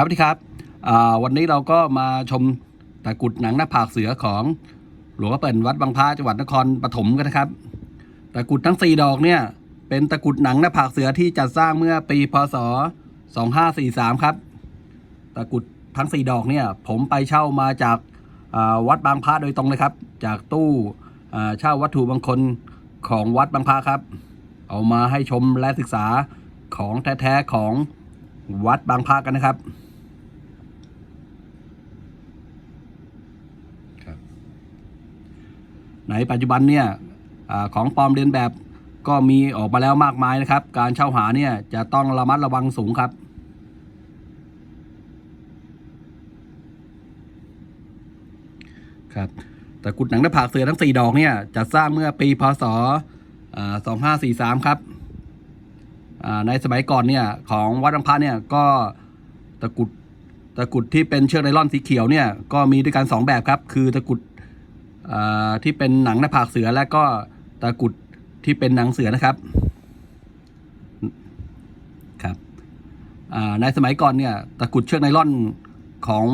ครับสวัสดีครับวันนี้เราก็มาชมตะกุดหนังหน้าผากเสือของหลวงพ่อเปิ่นวัดบางพระจังหวัดนครปฐมกันนะครับ ตะกุดทั้ง 4 ดอกเนี่ย เป็นตะกุดหนังหน้าผากเสือที่จัดสร้างเมื่อปีพศ 2543 ครับ ตะกุดทั้ง 4 ดอกเนี่ย ผมไปเช่ามาจากวัดบางพระโดยตรงเลยครับ จากตู้เช่าวัตถุมงคลของวัดบางพระครับ เอามาให้ชมและศึกษาของแท้ๆของวัดบางพระกันนะครับ ในปัจจุบันเนี่ยอของปลอมเลียนแบบก็มีออกมาแล้วมากมายนะครับ การเช่าหาเนี่ยจะต้องระมัดระวังสูงครับครับตะกุดหนังหน้าผากเสือทั้ง 4 ดอกเนี่ยจัดสร้างเมื่อปีพศ 2543 ครับในสมัยก่อนเนี่ยของวัดบางพระเนี่ยก็ตะกุดตะกุดที่เป็นเชือกไนล่อนสีเขียวเนี่ยก็มีด้วยกัน 2 แบบครับ คือตะกุด ที่เป็นหนังหน้าผากเสือและก็ตะกุดที่เป็นหนังเสือนะครับครับในสมัยก่อนเนี่ยตะกุดเชือกไนล่อนของ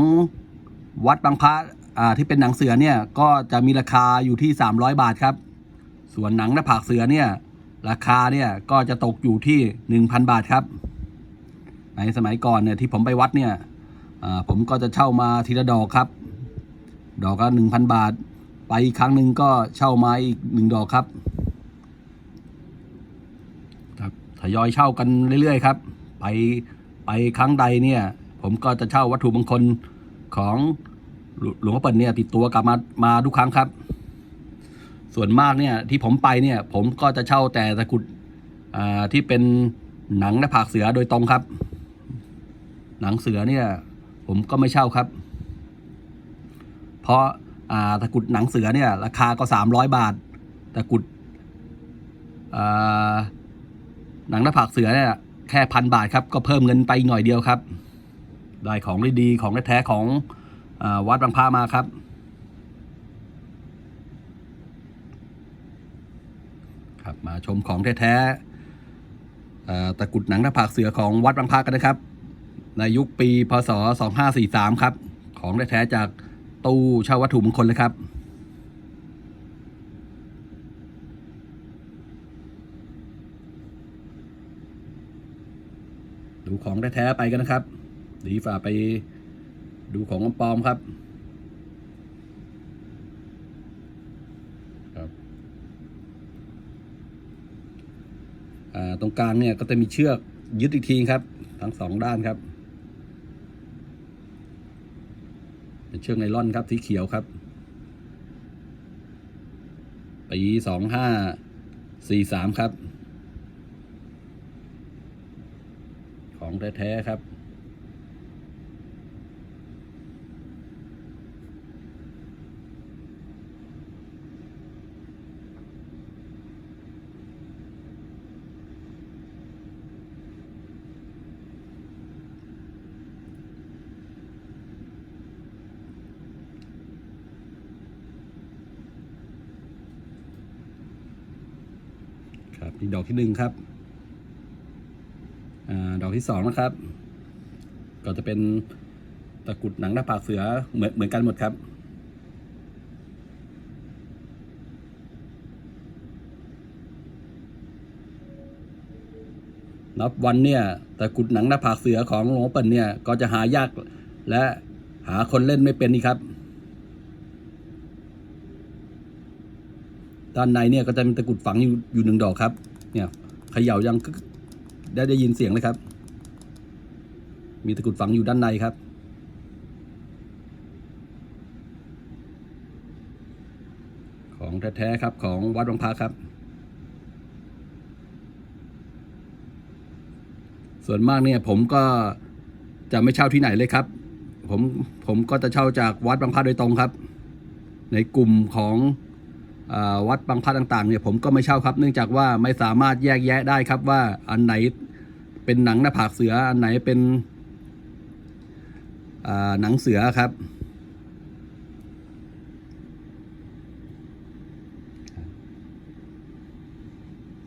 วัดบางพระที่เป็นหนังเสือเนี่ยก็จะมีราคาอยู่ที่ 300 บาทครับ ส่วนหนังหน้าผากเสือเนี่ยราคาเนี่ยก็จะตกอยู่ที่ 1,000 บาทครับ ในสมัยก่อนเนี่ยที่ผมไปวัดเนี่ยผมก็จะเช่ามาทีละดอกครับ ดอกละหนึ่งพันบาท ไปอีกครั้งหนึ่งก็เช่ามาอีกหนึ่งดอกครับ ครับทยอยเช่ากันเรื่อย ๆ ครับ ไปไปครั้งใดเนี่ย ผมก็จะเช่าวัตถุมงคลของหลหลวงพ่อเปิ่นเนี่ยติดตัวกลับมามาทุกครั้งครับ ส่วนมากเนี่ยที่ผมไปเนี่ย ผมก็จะเช่าแต่ตะกรุดอ่าที่เป็นหนังหน้าผากเสือโดยตรงครับ หนังเสือเนี่ย ผมก็ไม่เช่าครับ เพราะอ่า ตะกุดหนังเสือเนี่ยราคาก็สามร้อยบาท ตะกุดหนังหน้าผากเสือเนี่ยแค่พันบาทครับ ก็เพิ่มเงินไปหน่อยเดียวครับ ได้ของดีๆของแท้ของอวัดบางพระมาครับ ครับมาชมของแท้ๆอ่าตะกุดหนังหน้าผากเสือของวัดบางพระกันนะครับ ในยุคปีพศ 2543 ครับ ของแท้ๆจาก ตู้เช่าวัตถุมงคลเลยครับ ดูของแท้ๆไปกันนะครับ ดีฝ่าไปดูของปลอมครับครับตรงกลางเนี่ยก็จะมีเชือกยึดอีกทีครับ ทั้งสองด้านครับ เป็นเชือกไนล่อนครับสีเขียวครับปีสองห้าสี่สามครับ ของแท้ๆครับ นี่ดอกที่หนึ่งครับอาดอกที่สองนะครับ ก็จะเป็นตะกุดหนังหน้าผากเสือเหมือนเหมือนกันหมดครับ นับวันเนี่ยตะกุดหนังหน้าผากเสือของหลวงเปิ่นเนี่ยก็จะหายากและหาคนเล่นไม่เป็นนี่ครับ ด้านในเนี่ยก็จะมีตะกุดฝังอยู่อยู่หนึ่งดอกครับ เนี่ยเขย่ายังกึกได้ได้ยินเสียงเลยครับ มีตะกุดฝังอยู่ด้านในครับ ของแท้ๆครับของวัดบางพระครับ ส่วนมากเนี่ยผมก็จะไม่เช่าที่ไหนเลยครับ ผมผมก็จะเช่าจากวัดบางพระโดยตรงครับ ในกลุ่มของ วัดบางพระต่างๆเนี่ยผมก็ไม่เช่าครับ เนื่องจากว่าไม่สามารถแยกแยะได้ครับว่าอันไหนเป็นหนังหน้าผากเสืออันไหนเป็นหนังเสือครับ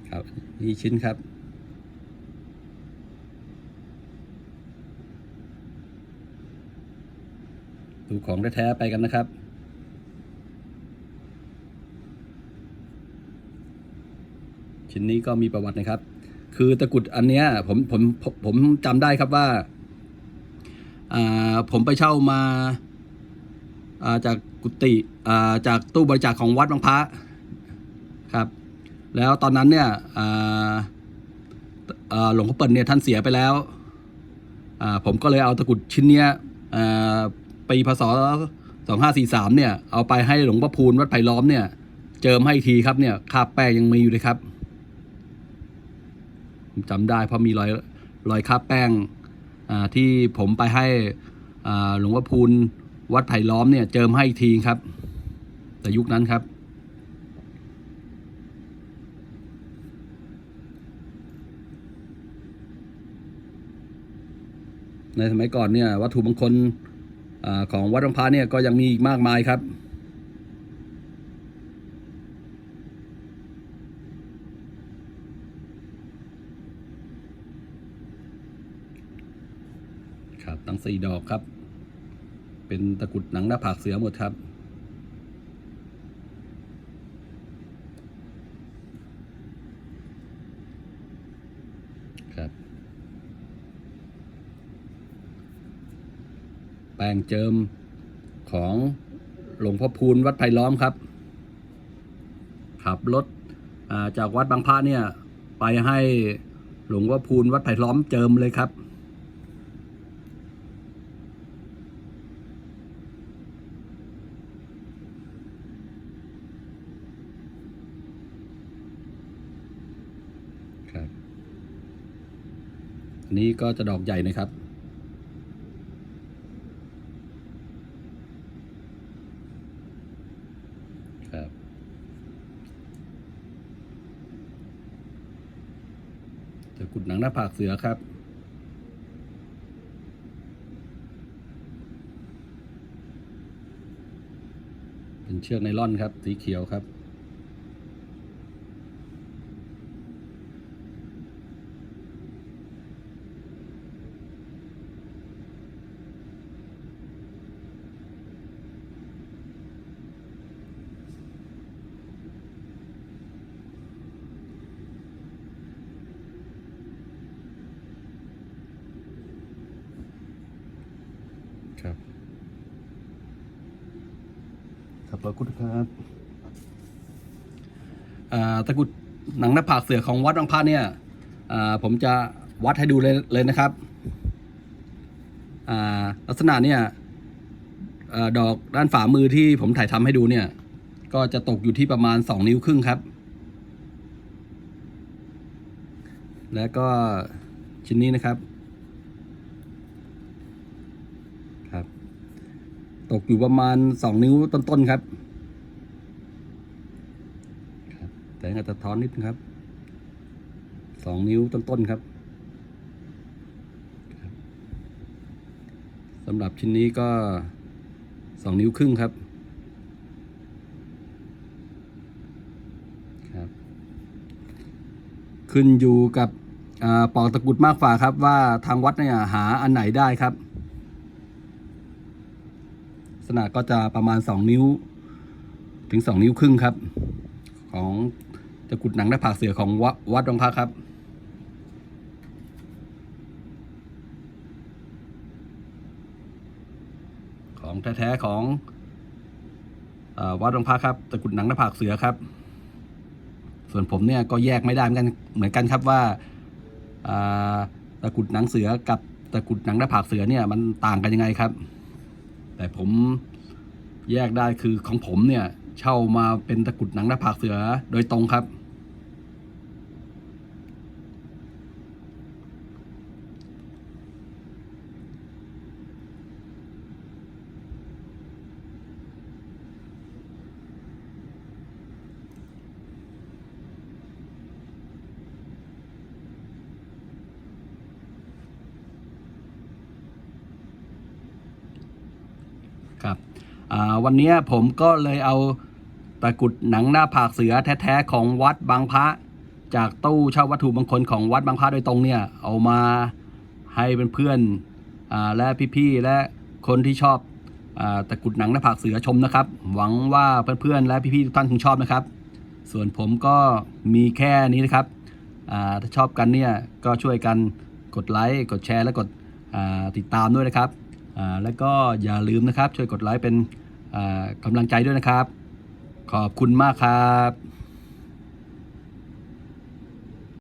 ครับนี่ชิ้นครับดูของแท้ๆไปกันนะครับ ชิ้นนี้ก็มีประวัตินะครับ คือตะกรุดอันเนี้ยผมผมผมจำได้ครับว่าผมไปเช่ามาาจากกุฏิจากตู้บริจาคของวัดบางพระครับ แล้วตอนนั้นเนี่ยหลวงพ่อเปิ่นเนี่ยท่านเสียไปแล้ว ผมก็เลยเอาตะกรุดชิ้นเนี้ยอ่าปีพศ2543เนี่ยเอาไปให้หลวงพ่อพูนวัดไผ่ล้อมเนี่ยเจิมให้ทีครับเนี่ยคาบแป้งยังมีอยู่เลยครับ ผมจำได้เพราะมีรอยรอยคราบแป้งที่ผมไปให้หลวงพ่อพูนวัดไผ่ล้อมเนี่ยเจิมให้อีกทีครับ แต่ยุคนั้นครับ ในสมัยก่อนเนี่ยวัตถุมงคลอของวัดบางพระเนี่ยก็ยังมีอีกมากมายครับ ครับทั้งสี่ดอกครับ เป็นตะกุดหนังหน้าผากเสือหมดครับ ครับ แปลงเจิมของหลวงพ่อพูนวัดไผ่ล้อมครับ ขับรถจากวัดบางพระเนี่ย ไปให้หลวงพ่อพูนวัดไผ่ล้อมเจิมเลยครับ อันนี้ก็จะดอกใหญ่นะครับ ครับ จะกุดหนังหน้าผากเสือครับเป็นเชือกไนล่อนครับ สีเขียวครับ ครับ ครับขอบคุณครับตะกุดหนังหน้าผากเสือของวัดบางพระเนี่ยผมจะวัดให้ดูเลยเลยนะครับลักษณะเนี่ยอดอกด้านฝ่ามือที่ผมถ่ายทำให้ดูเนี่ย ก็จะตกอยู่ที่ประมาณสองนิ้วครึ่งครับ แล้วก็ชิ้นนี้นะครับ ตกอยู่ประมาณสองนิ้วต้นๆครับครับแต่อาจจะท้อนนิดนึงครับ สองนิ้วต้นๆครับครับสำหรับชิ้นนี้ก็สองนิ้วครึ่งครับครับ ขึ้นอยู่กับปอกตะกุดมากฝ่าครับว่าทางวัดเนี่ยหาอันไหนได้ครับ ษณะก็จะประมาณ 2 นิ้ว ถึง 2 นิ้วครึ่งครับ ของตะกุดหนังหน้าผากเสือของวัดวัดบางพระครับของแท้ๆของอวัดบางพระครับตะกุดหนังหน้าผากเสือครับ ส่วนผมเนี่ยก็แยกไม่ได้เหมือนกันเหมือนกันครับว่าตะกุดหนังเสือกับตะกุดหนังหน้าผากเสือเนี่ยมันต่างกันยังไงครับ แต่ผมแยกได้คือของผมเนี่ย เช่ามาเป็นตะกุดหนังหน้าผากเสือโดยตรงครับ ครับวันนี้ผมก็เลยเอาตะกุดหนังหน้าผากเสือแท้ๆของวัดบางพระ จากตู้เช่าวัตถุมงคลของวัดบางพระโดยตรงเนี่ยเอามาให้เป็นเพื่อนๆและพี่ๆและคนที่ชอบตะกุดหนังหน้าผากเสือชมนะครับ หวังว่าเพื่อนๆและพี่ๆทุกท่านคงชอบนะครับ ส่วนผมก็มีแค่นี้นะครับถ้าชอบกันเนี่ยก็ช่วยกันกดไลค์กดแชร์และกดติดตามด้วยนะครับ แล้วก็อย่าลืมนะครับ ช่วยกดไลค์เป็นกำลังใจด้วยนะครับ ขอบคุณมากครับ